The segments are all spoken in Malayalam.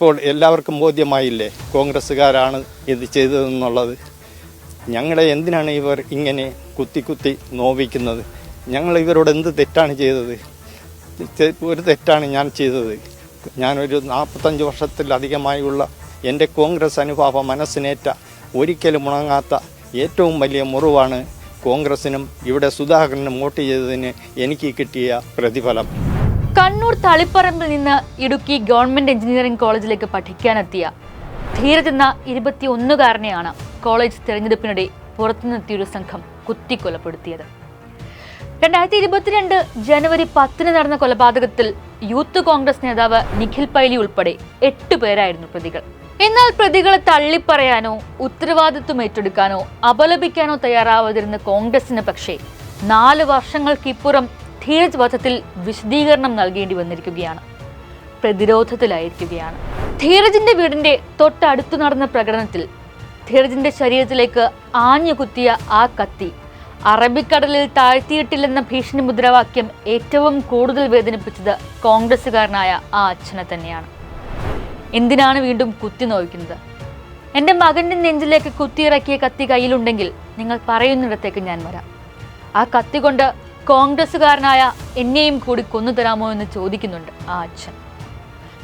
ഇപ്പോൾ എല്ലാവർക്കും ബോധ്യമായില്ലേ? കോൺഗ്രസ്സുകാരാണ് ഇത് ചെയ്തതെന്നുള്ളത്. ഞങ്ങളെ എന്തിനാണ് ഇവർ ഇങ്ങനെ കുത്തി കുത്തി നോവിക്കുന്നത്? ഞങ്ങൾ ഇവരോട് എന്ത് തെറ്റാണ് ചെയ്തത്? ഒരു തെറ്റാണ് ഞാൻ ചെയ്തത്. ഞാനൊരു നാൽപ്പത്തഞ്ച് വർഷത്തിലധികമായുള്ള എന്റെ കോൺഗ്രസ് അനുഭാവ മനസ്സിനേറ്റ ഒരിക്കലും ഉണങ്ങാത്ത ഏറ്റവും വലിയ മുറിവാണ് കോൺഗ്രസിനും ഇവിടെ സുധാകരനും വോട്ട് ചെയ്തതിന് എനിക്ക് കിട്ടിയ പ്രതിഫലം. കണ്ണൂർ തളിപ്പറമ്പിൽ നിന്ന് ഇടുക്കി ഗവൺമെന്റ് എഞ്ചിനീയറിംഗ് കോളേജിലേക്ക് പഠിക്കാനെത്തിയ ധീരജ് എന്ന ഇരുപത്തിയൊന്നുകാരനെയാണ് കോളേജ് തെരഞ്ഞെടുപ്പിനിടെ പുറത്തുനിന്നെത്തിയൊരു സംഘം കുത്തിക്കൊലപ്പെടുത്തിയത്. രണ്ടായിരത്തി ഇരുപത്തിരണ്ട് ജനുവരി പത്തിന് നടന്ന കൊലപാതകത്തിൽ യൂത്ത് കോൺഗ്രസ് നേതാവ് നിഖിൽ പൈലി ഉൾപ്പെടെ എട്ട് പേരായിരുന്നു പ്രതികൾ. എന്നാൽ പ്രതികളെ തള്ളിപ്പറയാനോ ഉത്തരവാദിത്വം ഏറ്റെടുക്കാനോ അപലപിക്കാനോ തയ്യാറാവാതിരുന്ന കോൺഗ്രസിന് പക്ഷേ നാല് വർഷങ്ങൾക്കിപ്പുറം ധീരജ് വധത്തിൽ വിശദീകരണം നൽകേണ്ടി വന്നിരിക്കുകയാണ്. പ്രതിരോധത്തിലായിരിക്കുകയാണ്. ധീരജിന്റെ വീടിന്റെ തൊട്ടടുത്തു നടന്ന പ്രകടനത്തിൽ ധീരജിന്റെ ശരീരത്തിലേക്ക് ആഞ്ഞു കുത്തിയ ആ കത്തി അറബിക്കടലിൽ താഴ്ത്തിയിട്ടില്ലെന്ന ഭീഷണി മുദ്രാവാക്യം ഏറ്റവും കൂടുതൽ വേദനിപ്പിച്ചത് കോൺഗ്രസ്സുകാരനായ ആ അച്ഛനെ തന്നെയാണ്. എന്തിനാണ് വീണ്ടും കുത്തി നോവിക്കുന്നത്? എന്റെ മകന്റെ നെഞ്ചിലേക്ക് കുത്തിയിറക്കിയ കത്തി കയ്യിലുണ്ടെങ്കിൽ നിങ്ങൾ പറയുന്നിടത്തേക്ക് ഞാൻ വരാം. ആ കത്തി കൊണ്ട് കോൺഗ്രസ്സുകാരനായ എന്നെയും കൂടി കൊന്നു തരാമോ എന്ന് ചോദിക്കുന്നുണ്ട് ആ അച്ഛൻ.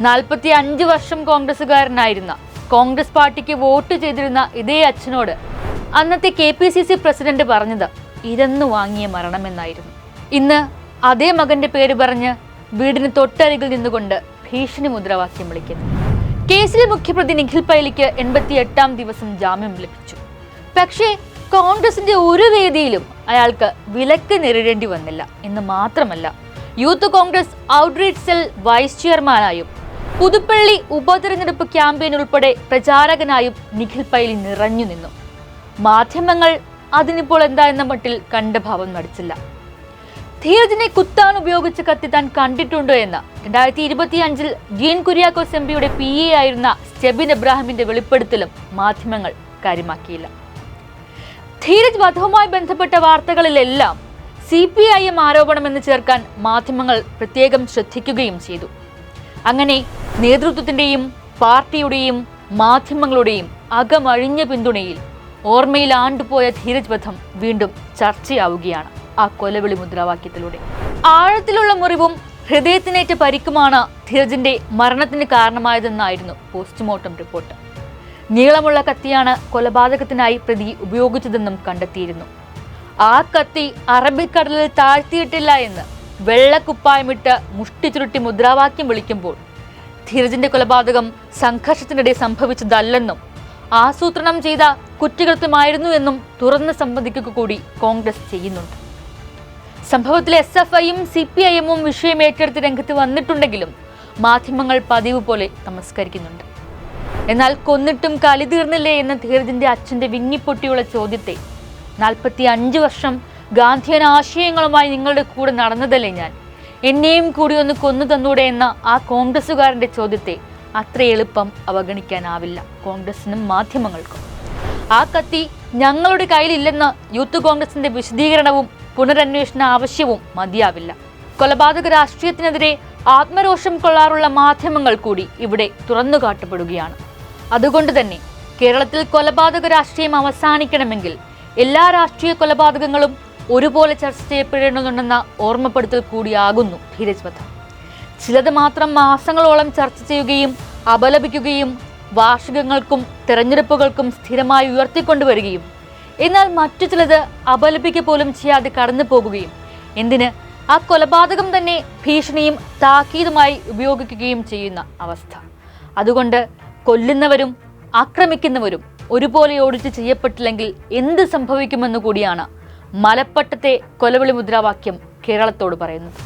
നാൽപ്പത്തി അഞ്ച് വർഷം കോൺഗ്രസ്സുകാരനായിരുന്ന കോൺഗ്രസ് പാർട്ടിക്ക് വോട്ട് ചെയ്തിരുന്ന ഇതേ അച്ഛനോട് അന്നത്തെ K P C C president പറഞ്ഞത് ഇരന്നു വാങ്ങിയ മരണമെന്നായിരുന്നു. ഇന്ന് അതേ മകന്റെ പേര് പറഞ്ഞ് വീടിന് തൊട്ടരികിൽ നിന്നുകൊണ്ട് ഭീഷണി മുദ്രാവാക്യം വിളിക്കുന്നു. കേസിലെ മുഖ്യപ്രതി നിഖിൽ പൈലിക്ക് എൺപത്തി എട്ടാം ദിവസം ജാമ്യം ലഭിച്ചു. പക്ഷേ കോൺഗ്രസിന്റെ ഒരു വേദിയിലും അയാൾക്ക് വിലക്ക് നേരിടേണ്ടി വന്നില്ല. എന്ന് മാത്രമല്ല youth Congress outreach cell vice ചെയർമാനായും Puthuppally ഉപതെരഞ്ഞെടുപ്പ് ക്യാമ്പയിൻ ഉൾപ്പെടെ പ്രചാരകനായും നിഖിൽ പൈലി നിറഞ്ഞു നിന്നു. മാധ്യമങ്ങൾ അതിനിപ്പോൾ എന്താ എന്ന മട്ടിൽ കണ്ട ഭാവം നടിച്ചില്ല. ധീരജിനെ കുത്താൻ ഉപയോഗിച്ച കത്തി താൻ കണ്ടിട്ടുണ്ടോ എന്ന് രണ്ടായിരത്തി ഇരുപത്തി അഞ്ചിൽ ജീൻ കുര്യാക്കോസ് എം പിയുടെ പി എ ആയിരുന്ന സ്റ്റെബിൻ എബ്രാഹിമിന്റെ വെളിപ്പെടുത്തലും മാധ്യമങ്ങൾ കാര്യമാക്കിയില്ല. ധീരജ് വധവുമായി ബന്ധപ്പെട്ട വാർത്തകളിലെല്ലാം സി പി ഐ എം ആരോപണമെന്ന് ചേർക്കാൻ മാധ്യമങ്ങൾ പ്രത്യേകം ശ്രദ്ധിക്കുകയും ചെയ്തു. അങ്ങനെ നേതൃത്വത്തിന്റെയും പാർട്ടിയുടെയും മാധ്യമങ്ങളുടെയും അകമഴിഞ്ഞ പിന്തുണയിൽ ഓർമ്മയിൽ ആണ്ടുപോയ ധീരജ് വധം വീണ്ടും ചർച്ചയാവുകയാണ് ആ കൊലവിളി മുദ്രാവാക്യത്തിലൂടെ. ആഴത്തിലുള്ള മുറിവും ഹൃദയത്തിനേറ്റ പരിക്കുമാണ് ധീരജിന്റെ മരണത്തിന് കാരണമായതെന്നായിരുന്നു പോസ്റ്റ്മോർട്ടം റിപ്പോർട്ട്. നീളമുള്ള കത്തിയാണ് കൊലപാതകത്തിനായി പ്രതി ഉപയോഗിച്ചതെന്നും കണ്ടെത്തിയിരുന്നു. ആ കത്തി അറബിക്കടലിൽ താഴ്ത്തിയിട്ടില്ല എന്ന് വെള്ളക്കുപ്പായമിട്ട് മുഷ്ടി ചുരുട്ടി മുദ്രാവാക്യം വിളിക്കുമ്പോൾ ധീരജിന്റെ കൊലപാതകം സംഘർഷത്തിനിടെ സംഭവിച്ചതല്ലെന്നും ആസൂത്രണം ചെയ്ത കുറ്റകൃത്യമായിരുന്നു എന്നും തുറന്ന് സമ്മതിക്കുക കൂടി കോൺഗ്രസ് ചെയ്യുന്നുണ്ട്. സംഭവത്തിൽ എസ് എഫ് ഐയും സി പി ഐ എമ്മും വിഷയം ഏറ്റെടുത്ത് രംഗത്ത് വന്നിട്ടുണ്ടെങ്കിലും മാധ്യമങ്ങൾ പതിവ് പോലെ നമസ്കരിക്കുന്നുണ്ട് എന്നാൽ കൊന്നിട്ടും കലി തീർന്നില്ലേ എന്ന ധീരജിന്റെ അച്ഛന്റെ വിങ്ങിപ്പൊട്ടിയുള്ള ചോദ്യത്തെ നാൽപ്പത്തി അഞ്ച് വർഷം ഗാന്ധിയൻ ആശയങ്ങളുമായി നിങ്ങളുടെ കൂടെ നടന്നതല്ലേ ഞാൻ? എന്നെയും കൂടി ഒന്ന് കൊന്നു തന്നൂടെ എന്ന ആ കോൺഗ്രസ്സുകാരന്റെ ചോദ്യത്തെ അത്ര എളുപ്പം അവഗണിക്കാനാവില്ല കോൺഗ്രസിനും മാധ്യമങ്ങൾക്കും. ആ കത്തി ഞങ്ങളുടെ കയ്യിലില്ലെന്ന യൂത്ത് കോൺഗ്രസിന്റെ വിശദീകരണവും പുനരന്വേഷണ ആവശ്യവും മതിയാവില്ല. കൊലപാതക രാഷ്ട്രീയത്തിനെതിരെ ആത്മരോഷം കൊള്ളാറുള്ള മാധ്യമങ്ങൾ കൂടി ഇവിടെ തുറന്നു കാട്ടപ്പെടുകയാണ് അതുകൊണ്ട് തന്നെ കേരളത്തിൽ കൊലപാതക രാഷ്ട്രീയം അവസാനിക്കണമെങ്കിൽ എല്ലാ രാഷ്ട്രീയ കൊലപാതകങ്ങളും ഒരുപോലെ ചർച്ച ചെയ്യപ്പെടേണ്ടതുണ്ടെന്ന ഓർമ്മപ്പെടുത്തൽ കൂടിയാകുന്നു ധീരജ് വധം. ചിലത് മാത്രം മാസങ്ങളോളം ചർച്ച ചെയ്യുകയും അപലപിക്കുകയും വാർഷികങ്ങൾക്കും തിരഞ്ഞെടുപ്പുകൾക്കും സ്ഥിരമായി ഉയർത്തിക്കൊണ്ടുവരികയും എന്നാൽ മറ്റു ചിലത് അപലപിക്ക പോലും ചെയ്യാതെ കടന്നു പോകുകയും എന്തിന്? ആ കൊലപാതകം തന്നെ ഭീഷണിയും താക്കീതുമായി ഉപയോഗിക്കുകയും ചെയ്യുന്ന അവസ്ഥ. അതുകൊണ്ട് കൊല്ലുന്നവരും ആക്രമിക്കുന്നവരും ഒരുപോലെ ഓഡിറ്റ് ചെയ്യപ്പെട്ടില്ലെങ്കിൽ എന്ത് സംഭവിക്കുമെന്ന് കൂടിയാണ് മലപ്പട്ടത്തെ കൊലവിളി മുദ്രാവാക്യം കേരളത്തോട് പറയുന്നത്.